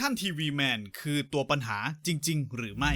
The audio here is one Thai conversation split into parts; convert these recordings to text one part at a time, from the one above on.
ทันทีวีแมนคือตัวปัญหาจริง ๆ หรือไม่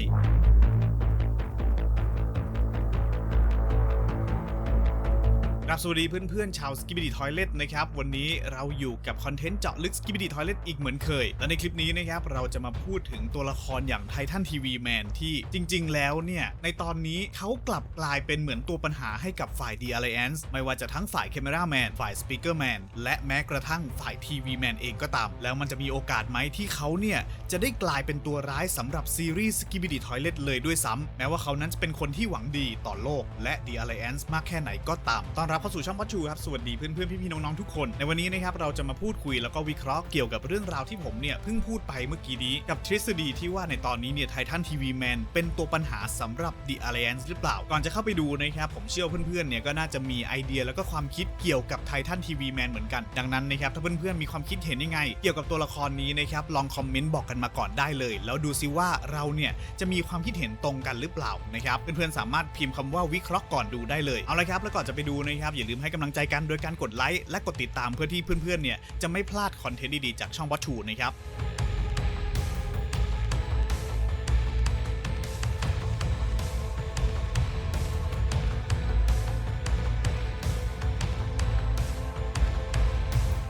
รับสวัสดีเพื่อนๆ ชาว s k i b i d y Toilet นะครับ วันนี้เราอยู่กับคอนเทนต์เจาะลึก s k i b i d y Toilet อีกเหมือนเคย และในคลิปนี้นะครับ เราจะมาพูดถึงตัวละครอย่างไททันทีวีแมนที่จริงๆ แล้วเนี่ย ในตอนนี้เขากลับกลายเป็นเหมือนตัวปัญหาให้กับฝ่าย The Alliance ไม่ว่าจะทั้งฝ่าย Camera Man ฝ่าย Speaker Man และแม้กระทั่งฝ่าย TV Man เองก็ตาม แล้วมันจะมีโอกาสไหมที่เขาเนี่ยจะได้กลายเป็นตัวร้ายสำหรับซีรีส์ s k i b i d y Toilet เลยด้วยซ้ำแม้ว่าเขานั้นจะเป็นคนที่หวังดีต่อโลก และ The Alliance มากแค่ไหนก็ตามต้อนรับเข้าสู่ช่องพัชชูครับ สวัสดีเพื่อนๆพี่ๆน้องๆทุกคน ในวันนี้นะครับเราจะมาพูดคุยแล้วก็วิเคราะห์เกี่ยวกับเรื่องราวที่ผมเนี่ยเพิ่งพูดไปเมื่อกี้นี้ กับทฤษฎีที่ว่าในตอนนี้เนี่ยไททันทีวีแมนเป็นตัวปัญหาสำหรับ The Alliance หรือเปล่า ก่อนจะเข้าไปดูนะครับผมเชื่อว่าเพื่อนๆเนี่ยก็น่าจะมีไอเดียแล้วก็ความคิดเกี่ยวกับไททันทีวีแมนเหมือนกัน ดังนั้นนะครับถ้าเพื่อนๆมีความคิดเห็นยังไง เกี่ยวกับตัวละครนี้นะครับลองคอมเมนต์บอกกันมาก่อนได้เลย แล้วดูซิว่าเราเนี่ยจะมีความคิดเห็นตรงกันหรือเปล่านะครับเพื่อนๆสามารถพิมพ์คำว่าวิเคราะห์ก่อนดูได้เลยเอาละครับแล้วก่อนจะไปดูนะครับอย่าลืมให้กำลังใจกันโดยการกดไลค์และกดติดตามเพื่อที่เพื่อนๆเนี่ยจะไม่พลาดคอนเทนต์ดีๆจากช่องวัตถุนะครับ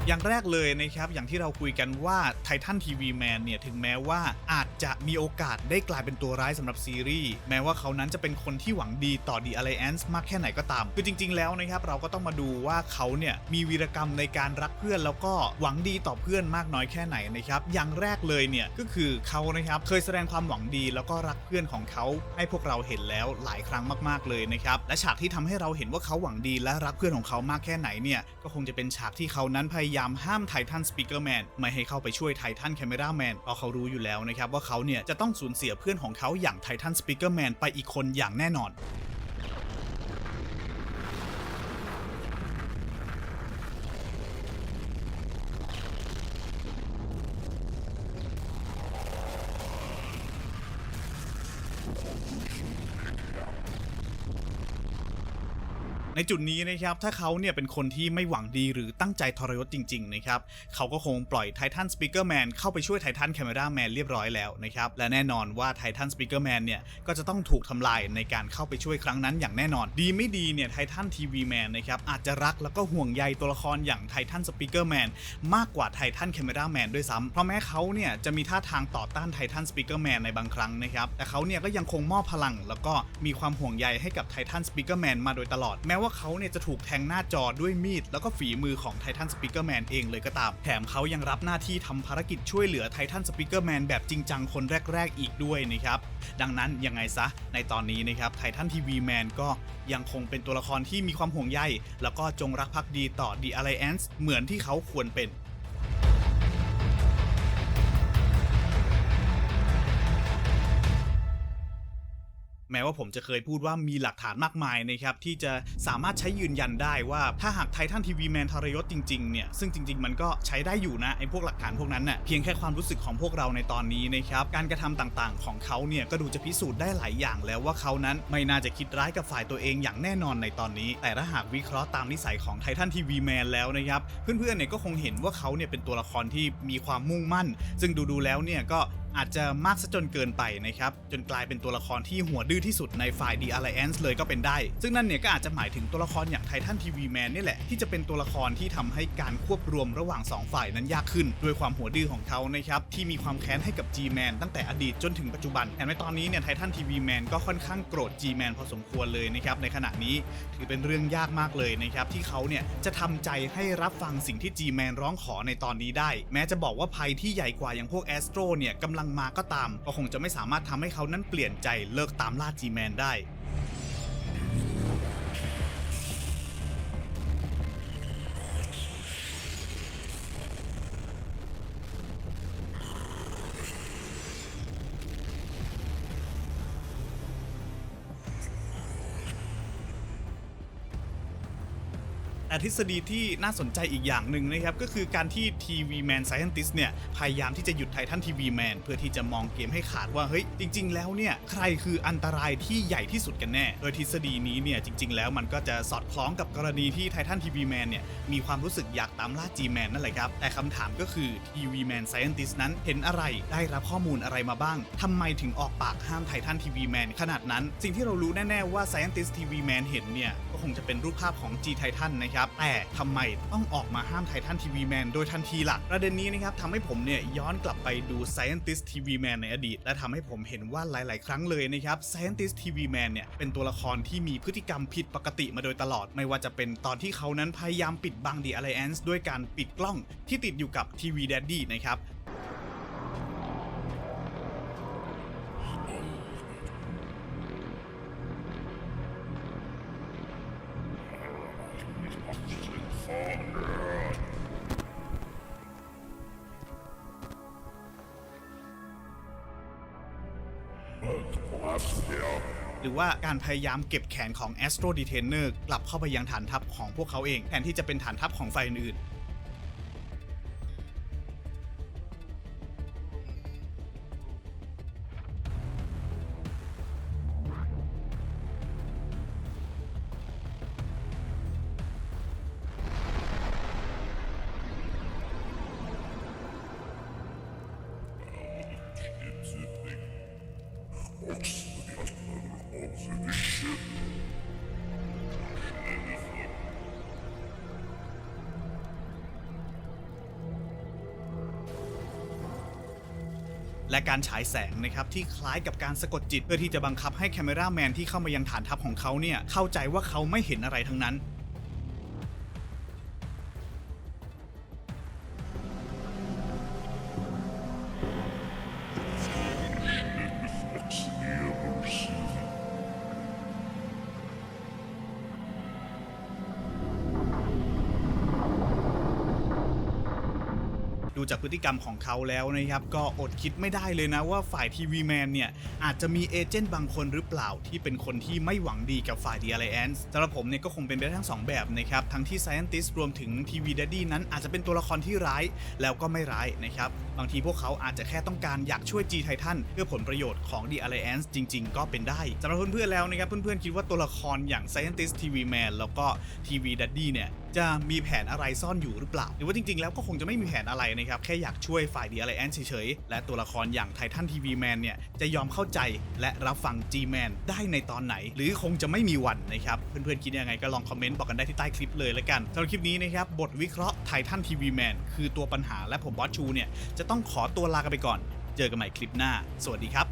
อย่างแรกเลยนะครับอย่างที่เราคุยกันว่าไททันทีวีแมนเนี่ยถึงแม้ว่าอาจจะมีโอกาสได้กลายเป็นตัวร้ายสำหรับซีรีส์แม้ว่าเขานั้นจะเป็นคนที่หวังดีต่อ The Alliance มากแค่ไหนก็ตาม คือจริง ๆ แล้วนะครับเราก็ต้องมาดูว่าเขาเนี่ยมีวีรกรรมในการรักเพื่อนแล้วก็หวังดีต่อเพื่อนมากน้อยแค่ไหนนะครับอย่างแรกเลยเนี่ยก็คือเขานะครับเคยแสดงความหวังดีแล้วก็รักเพื่อนของเขาให้พวกเราเห็นแล้วหลายครั้งมากๆเลยนะครับและฉากที่ทำให้เราเห็นว่าเขาหวังดีและรักเพื่อนของเขามากแค่ไหนเนี่ยก็คงจะเป็นฉากที่เขานั้นพยายามามห้ามไททันสปีกเกอร์แมนไม่ให้เข้าไปช่วยไททันแคมเมราแมนเพราะเขารู้อยู่แล้วนะครับว่าเขาเนี่ยจะต้องสูญเสียเพื่อนของเขาอย่างไททันสปีกเกอร์แมนไปอีกคนอย่างแน่นอน ในจุดนี้นะครับถ้าเขาเนี่ยเป็นคนที่ไม่หวังดีหรือตั้งใจทรยศจริงๆนะครับเขาก็คงปล่อยไททันสปีกเกอร์แมนเข้าไปช่วยไททันแคมราแมนเรียบร้อยแล้วนะครับและแน่นอนว่าไททันสปีกเกอร์แมนเนี่ยก็จะต้องถูกทำลายในการเข้าไปช่วยครั้งนั้นอย่างแน่นอน ดีไม่ดีเนี่ยไททันทีวีแมนนะครับอาจจะรักแล้วก็ห่วงใยตัวละครอย่างไททันสปีกเกอร์แมนมากกว่าไททันแคมเมราแมนด้วยซ้ำเพราะแม้เขาเนี่ยจะมีท่าทางต่อต้านไททันสปีกเกอร์แมนในบางครั้งนะครับแต่เขาเนี่ยก็ยังคงมอบพลังแล้วก็มีความห่วงใยให้กับไททันสปีกเกอร์แมนมาโดยตลอดแม้ว่าเขาเนี่ยจะถูกแทงหน้าจอด้วยมีด แล้วก็ฝีมือของไททันสปิเกอร์แมนเองเลยก็ตาม แถมเขายังรับหน้าที่ทำภารกิจช่วยเหลือไททันสปิเกอร์แมนแบบจริงจังคนแรก ๆ อีกด้วยนะครับ ดังนั้นยังไงซะในตอนนี้นะครับไททันทีวีแมนก็ยังคงเป็นตัวละครที่มีความห่วงใย แล้วก็จงรักภักดีต่อ The Alliance เหมือนที่เขาควรเป็น แม้ว่าผมจะเคยพูดว่ามีหลักฐานมากมายนะครับที่จะสามารถใช้ยืนยันได้ว่าถ้าหากไททันทีวีแมนทรยศจริงๆเนี่ยซึ่งจริง ๆ มันก็ใช้ได้อยู่นะไอ้พวกหลักฐานพวกนั้นน่ะเพียงแค่ความรู้สึกของพวกเราในตอนนี้นะครับการกระทำต่างๆ ของเขาเนี่ยก็ดูจะพิสูจน์ได้หลายอย่างแล้วว่าเขานั้นไม่น่าจะคิดร้ายกับฝ่ายตัวเองอย่างแน่นอนในตอนนี้ แต่ถ้าหากวิเคราะห์ตามนิสัยของไททันทีวีแมนแล้วนะครับเพื่อนๆเนี่ยก็คงเห็นว่าเขาเนี่ยเป็นตัวละครที่มีความมุ่งมั่น ซึ่งดูๆแล้วเนี่ยก็ อาจจะมากซะจนเกินไปนะครับ จนกลายเป็นตัวละครที่หัวดื้อที่สุดในฝ่าย The Alliance เลยก็เป็นได้ ซึ่งนั่นเนี่ยก็อาจจะหมายถึงตัวละครอย่างไททันทีวีแมนนี่แหละ ที่จะเป็นตัวละครที่ทำให้การควบรวมระหว่าง 2 ฝ่ายนั้นยากขึ้น ด้วยความหัวดื้อของเขานะครับ ที่มีความแค้นให้กับ G-Man ตั้งแต่อดีตจนถึงปัจจุบันแถมในตอนนี้เนี่ยไททันทีวีแมนก็ค่อนข้างโกรธ G-Man พอสมควรเลยนะครับในขณะนี้ถือเป็นเรื่องยากมากเลยนะครับที่เขาเนี่ยจะทำใจให้รับฟังสิ่งที่ G-Man ร้องขอในตอนนี้ได้ แม้จะบอกว่าภัยที่ใหญ่กว่าอย่างพวกแอสโตรเนี่ยกำลังมาก็ตาม ก็คงจะไม่สามารถทำให้เขานั้นเปลี่ยนใจเลิกตามล่าจีแมนได้ ทฤษฎีที่น่าสนใจอีกอย่างหนึ่งนะครับ ก็คือการที่ทีวีแมนไซ e อนติสเนี่ยพยายามที่จะหยุดไททันทีวีแมนเพื่อที่จะมองเกมให้ขาดว่า เฮ้ย จริง ๆ แล้วเนี่ย ใครคืออันตรายที่ใหญ่ที่สุดกันแน่ โดยทฤษฎีนี้เนี่ย จริง ๆ แล้วมันก็จะสอดคล้องกับกรณีที่ไททันทีวีแมนเนี่ย มีความรู้สึกอยากตามล่า G-Man นั่นแหละครับ แต่คำถามก็คือทีวีแมนไซ e อนติสนั้นเห็นอะไรได้รับข้อมูลอะไรมาบ้างทำไมถึงออกปากห้ามไททันทีวีแมนขนาดนั้น สิ่งที่เรารู้แน่ๆว่า Scientist TV Man เห็นเนี่ยก็คงจะเป็นรูปภาพของ G Titan นะครับแต่ทำไมต้องออกมาห้ามไททันทีวีแมนโดยทันทีล่ะ ประเด็นนี้นะครับทำให้ผมเนี่ยย้อนกลับไปดู Scientist TV Man ในอดีต และทำให้ผมเห็นว่าหลาย ๆ ครั้งเลยนะครับ Scientist TV Man เนี่ยเป็นตัวละครที่มีพฤติกรรมผิดปกติมาโดยตลอด ไม่ว่าจะเป็นตอนที่เขานั้นพยายามปิดบังดีอะไรแอนส์ด้วยการปิดกล้องที่ติดอยู่กับทีวีแดดดี้นะครับ หรือว่าการพยายามเก็บแขนของ Astro Detainer กลับเข้าไปยังฐานทัพของพวกเขาเอง แทนที่จะเป็นฐานทัพของฝ่ายอื่น และการฉายแสงนะครับที่คล้ายกับการสะกดจิตเพื่อที่จะบังคับให้แคมราแมนที่เข้ามายังฐานทัพของเขาเนี่ยเข้าใจว่าเขาไม่เห็นอะไรทั้งนั้น ดูจากพฤติกรรมของเขาแล้วนะครับ ก็อดคิดไม่ได้เลยนะว่าฝ่ายทีวีแมนเนี่ย อาจจะมีเอเจนต์บางคนหรือเปล่าที่เป็นคนที่ไม่หวังดีกับฝ่าย The Alliance สำหรับผมเนี่ยก็คงเป็นไปทั้งสองแบบนะครับ ทั้งที่ Scientist รวมถึง TV Daddy นั้นอาจจะเป็นตัวละครที่ร้ายแล้วก็ไม่ร้ายนะครับ บางทีพวกเขาอาจจะแค่ต้องการอยากช่วย G Titan เพื่อผลประโยชน์ของ The Alliance จริง ๆ ก็เป็นได้สำหรับเพื่อนๆแล้วนะครับเพื่อนๆคิดว่าตัวละครอย่าง Scientist TV Man แล้วก็ TV Daddy เนี่ยจะมีแผนอะไรซ่อนอยู่หรือเปล่า หรือว่าจริงๆแล้วก็คงจะไม่มีแผนอะไรนะครับแค่อยากช่วยฝ่ายดีอะไรแอนเฉยๆและตัวละครอย่างไททันทีวีแมนเนี่ยจะยอมเข้าใจและรับฟัง G Man ได้ในตอนไหน หรือคงจะไม่มีวันนะครับเพื่อนๆคิดยังไงก็ลองคอมเมนต์บอกกันได้ที่ใต้คลิปเลยละกันสำหรับคลิปนี้นะครับบทวิเคราะห์ไททันทีวีแมนคือตัวปัญหาและผมบอสชูเนี่ยจะต้องขอตัวลากันไปก่อน เจอกันใหม่คลิปหน้า สวัสดีครับ